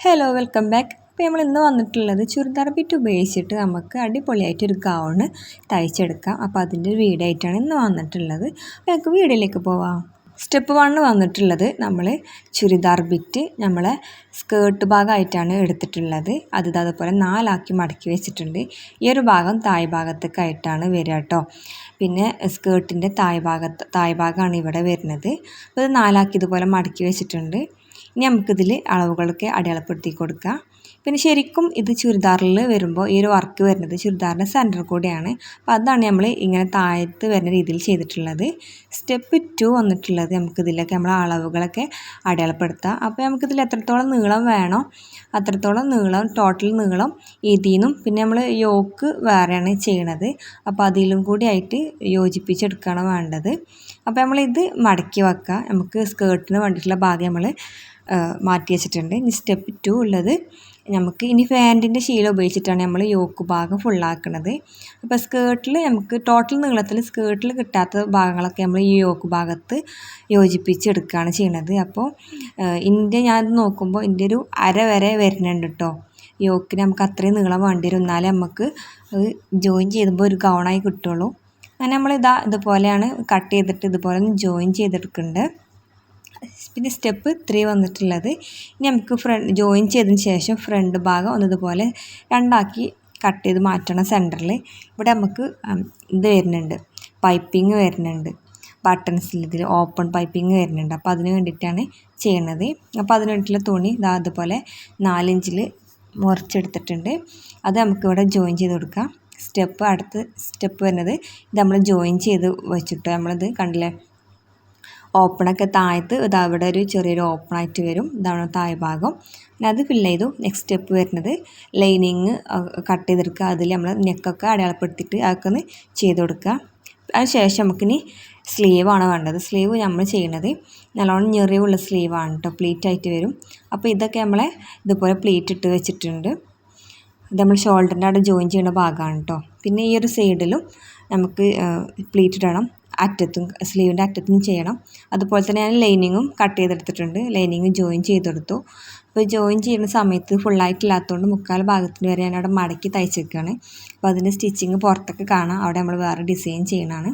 Hello welcome back ഇപ്പോൾ നമ്മൾ ഇന്ന് വന്നിട്ടുള്ളത് ചുരിദാർ ബിറ്റ് ഉപയോഗിച്ചിട്ട് നമുക്ക് അടിപൊളിയായിട്ട് ഒരു ഗൗണ് തയ്ച്ചെടുക്കാം. അപ്പോൾ അതിന്റെ ഒരു വീടായിട്ടാണ് ഇന്ന് വന്നിട്ടുള്ളത്. അപ്പോൾ നമുക്ക് വീടിലേക്ക് പോവാം. സ്റ്റെപ്പ് വണ്ണ് വന്നിട്ടുള്ളത് നമ്മൾ ചുരിദാർ ബിറ്റ് നമ്മളെ സ്കേർട്ട് ഭാഗമായിട്ടാണ് എടുത്തിട്ടുള്ളത്. അത് അതുപോലെ നാലാക്കി മടക്കി വെച്ചിട്ടുണ്ട്. ഈ ഒരു ഭാഗം തായ് ഭാഗത്തേക്കായിട്ടാണ് വരിക കേട്ടോ. പിന്നെ സ്കേർട്ടിന്റെ തായ് ഭാഗത്ത് തായ് ഭാഗമാണ് ഇവിടെ വരുന്നത്. അപ്പോൾ ഇത് നാലാക്കി ഇതുപോലെ മടക്കി വെച്ചിട്ടുണ്ട്. ഇനി നമുക്കിതിൽ അളവുകളൊക്കെ അടയാളപ്പെടുത്തി കൊടുക്കാം. പിന്നെ ശരിക്കും ഇത് ചുരിദാറിൽ വരുമ്പോൾ ഈ ഒരു വർക്ക് വരുന്നത് ചുരിദാറിന്റെ സെന്റർ കൂടെയാണ്. അപ്പോൾ അതാണ് നമ്മൾ ഇങ്ങനെ താഴത്ത് വരുന്ന രീതിയിൽ ചെയ്തിട്ടുള്ളത്. സ്റ്റെപ്പ് ടു വന്നിട്ടുള്ളത് നമുക്കിതിലൊക്കെ നമ്മൾ അളവുകളൊക്കെ അടയാളപ്പെടുത്താം. അപ്പോൾ നമുക്കിതിൽ എത്രത്തോളം നീളം വേണോ അത്രത്തോളം നീളം ടോട്ടൽ നീളം ഇതിന്നും പിന്നെ നമ്മൾ യോക്ക് വേറെയാണ് ചെയ്യണത്. അപ്പോൾ അതിലും കൂടി ആയിട്ട് യോജിപ്പിച്ചെടുക്കുകയാണ് വേണ്ടത്. അപ്പോൾ നമ്മളിത് മടക്കി വെക്കുക നമുക്ക് സ്കേർട്ടിന് വേണ്ടിയിട്ടുള്ള ഭാഗം നമ്മൾ മാറ്റി വെച്ചിട്ടുണ്ട്. ഇനി സ്റ്റെപ്പ് ടു ഉള്ളത് നമുക്ക് ഇനി ഫാന്റിന്റെ ശീല ഉപയോഗിച്ചിട്ടാണ് നമ്മൾ യോക്ക് ഭാഗം ഫുള്ളാക്കുന്നത് അപ്പോൾ സ്കേർട്ടിൽ നമുക്ക് ടോട്ടൽ നീളത്തിൽ സ്കേർട്ടിൽ കിട്ടാത്ത ഭാഗങ്ങളൊക്കെ നമ്മൾ ഈ യോക്ക് ഭാഗത്ത് യോജിപ്പിച്ചെടുക്കുകയാണ് ചെയ്യുന്നത് അപ്പോൾ ഇതിന്റെ ഞാൻ നോക്കുമ്പോൾ ഇതിന്റെ ഒരു അര വരെ വരുന്നുണ്ട് കേട്ടോ യോക്കിന് നമുക്ക് അത്രയും നീളം വേണ്ടി വരും. എന്നാലേ നമുക്ക് അത് ജോയിൻ ചെയ്യുമ്പോൾ ഒരു ഗൗണായി കിട്ടുള്ളൂ. അങ്ങനെ നമ്മൾ ഇതാ ഇതുപോലെയാണ് കട്ട് ചെയ്തിട്ട് ഇതുപോലെ ജോയിൻ ചെയ്തെടുക്കുന്നുണ്ട്. പിന്നെ സ്റ്റെപ്പ് ത്രീ വന്നിട്ടുള്ളത് ഇനി നമുക്ക് ഫ്രണ്ട് ജോയിൻ ചെയ്തതിന് ശേഷം ഫ്രണ്ട് ഭാഗം ഒന്നതുപോലെ രണ്ടാക്കി കട്ട് ചെയ്ത് മാറ്റണം സെന്ററിൽ ഇവിടെ നമുക്ക് ഇത് വരുന്നുണ്ട്. പൈപ്പിംഗ് വരുന്നുണ്ട്. ബട്ടൺസിൽ ഇതിൽ ഓപ്പൺ പൈപ്പിംഗ് വരുന്നുണ്ട്. അപ്പോൾ അതിന് വേണ്ടിയിട്ടാണ് ചെയ്യണത്. അപ്പോൾ അതിന് വേണ്ടിയിട്ടുള്ള തുണി ഇതാ അതുപോലെ നാലിഞ്ചിൽ മുറിച്ചെടുത്തിട്ടുണ്ട്. അത് നമുക്ക് ഇവിടെ ജോയിൻ ചെയ്ത് കൊടുക്കാം. സ്റ്റെപ്പ് അടുത്ത സ്റ്റെപ്പ് വരുന്നത് ഇത് നമ്മൾ ജോയിൻ ചെയ്ത് വെച്ചിട്ട്? നമ്മളിത് കണ്ടില്ലേ? ഓപ്പണൊക്കെ താഴത്ത് ഇത് അവിടെ ഒരു ചെറിയൊരു ഓപ്പണായിട്ട് വരും. ഇതാണ് താഴെ ഭാഗം പിന്നെ അത് ഫില്ല് ചെയ്തു. നെക്സ്റ്റ് സ്റ്റെപ്പ് വരുന്നത് ലൈനിങ് കട്ട് ചെയ്തെടുക്കുക. അതിൽ നമ്മൾ നെക്കൊക്കെ അടയാളപ്പെടുത്തിയിട്ട് അതൊക്കെ ഒന്ന് ചെയ്ത് കൊടുക്കുക. അതിനുശേഷം നമുക്കിനി സ്ലീവാണ് വേണ്ടത്. സ്ലീവ് നമ്മൾ ചെയ്യുന്നത് നല്ലോണം ഞെറിവുള്ള സ്ലീവാണ് കേട്ടോ പ്ലീറ്റ് ആയിട്ട് വരും. അപ്പോൾ ഇതൊക്കെ നമ്മളെ ഇതുപോലെ പ്ലീറ്റ് ഇട്ട് വെച്ചിട്ടുണ്ട്. ഇത് നമ്മൾ ഷോൾഡറിന്റെ അവിടെ ജോയിൻ ചെയ്യുന്ന ഭാഗമാണ് കേട്ടോ പിന്നെ ഈ ഒരു സൈഡിലും നമുക്ക് പ്ലീറ്റ് ഇടണം. അറ്റത്തും സ്ലീവിന്റെ അറ്റത്തും ചെയ്യണം. അതുപോലെ തന്നെ ഞാൻ ലൈനിങ്ങും കട്ട് ചെയ്തെടുത്തിട്ടുണ്ട്. ലൈനിങ്ങും ജോയിൻ ചെയ്തെടുത്തു. അപ്പോൾ ജോയിൻ ചെയ്യുന്ന സമയത്ത് ഫുള്ളായിട്ടില്ലാത്തതുകൊണ്ട് മുക്കാൽ ഭാഗത്തിന് വരെ ഞാൻ അവിടെ മടക്കി തയ്ച്ചേക്കാണ് അപ്പോൾ അതിന്റെ സ്റ്റിച്ചിങ് പുറത്തൊക്കെ കാണാം. അവിടെ നമ്മൾ വേറെ ഡിസൈൻ ചെയ്യണതാണ്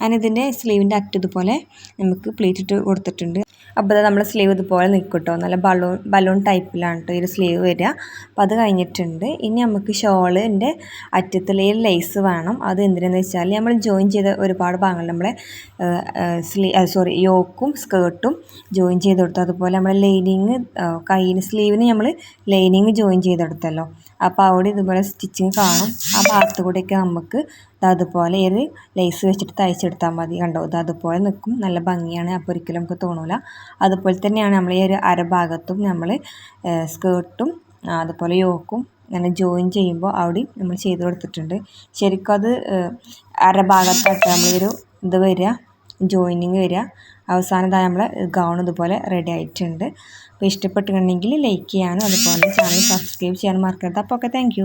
ഞാനിതിന്റെ സ്ലീവിന്റെ അറ്റം ഇതുപോലെ നമുക്ക് പ്ലേറ്റ് കൊടുത്തിട്ടുണ്ട്. അപ്പോൾ നമ്മൾ സ്ലീവ് ഇതുപോലെ നിൽക്കും കേട്ടോ നല്ല ബലൂൺ ബലൂൺ ടൈപ്പിലാണ് കേട്ടോ ഈ ഒരു സ്ലീവ് വരിക അപ്പോൾ അത് കഴിഞ്ഞിട്ടുണ്ട്. ഇനി നമുക്ക് ഷോളിന്റെ അറ്റത്തിലെ ലേസ് വേണം. അത് എന്തിനാന്ന് വെച്ചാൽ നമ്മൾ ജോയിൻ ചെയ്ത ഒരുപാട് ഭാഗങ്ങൾ നമ്മളെ സ്ലീ സോറി യോക്കും സ്കേർട്ടും ജോയിൻ ചെയ്ത് കൊടുത്തു. അതുപോലെ നമ്മൾ ലൈനിങ് കയ്യിന് സ്ലീവിന് നമ്മൾ ലൈനിങ് ജോയിൻ ചെയ്തെടുത്തല്ലോ. അപ്പോൾ അവിടെ ഇതുപോലെ സ്റ്റിച്ചിങ് കാണും. ആ ഭാഗത്ത് കൂടെയൊക്കെ നമുക്ക് അതുപോലെ ഒരു ലേസ് വെച്ചിട്ട് തയ്ച്ചെടുത്താൽ മതി. കണ്ടോ? ഇത് അതുപോലെ നിൽക്കും നല്ല ഭംഗിയാണ്. അപ്പോൾ ഒരിക്കലും നമുക്ക് തോന്നില്ല അതുപോലെ തന്നെയാണ് നമ്മൾ ഈ ഒരു അരഭാഗത്തും നമ്മൾ സ്കേർട്ടും അതുപോലെ യോക്കും അങ്ങനെ ജോയിൻ ചെയ്യുമ്പോൾ അവിടെയും നമ്മൾ ചെയ്ത് കൊടുത്തിട്ടുണ്ട്. ശരിക്കും അത് അരഭാഗത്തൊക്കെ നമ്മളൊരു ഇത് വരിക ജോയിനിങ് വരിക. അവസാനം ഇതാ നമ്മളെ ഗൗൺ ഇതുപോലെ റെഡി ആയിട്ടുണ്ട്. അപ്പോൾ ഇഷ്ടപ്പെട്ടിട്ടുണ്ടെങ്കിൽ ലൈക്ക് ചെയ്യാനും അതുപോലെ ചാനൽ സബ്സ്ക്രൈബ് ചെയ്യാനും മറക്കരുത്. അപ്പോൾ ഓക്കെ താങ്ക്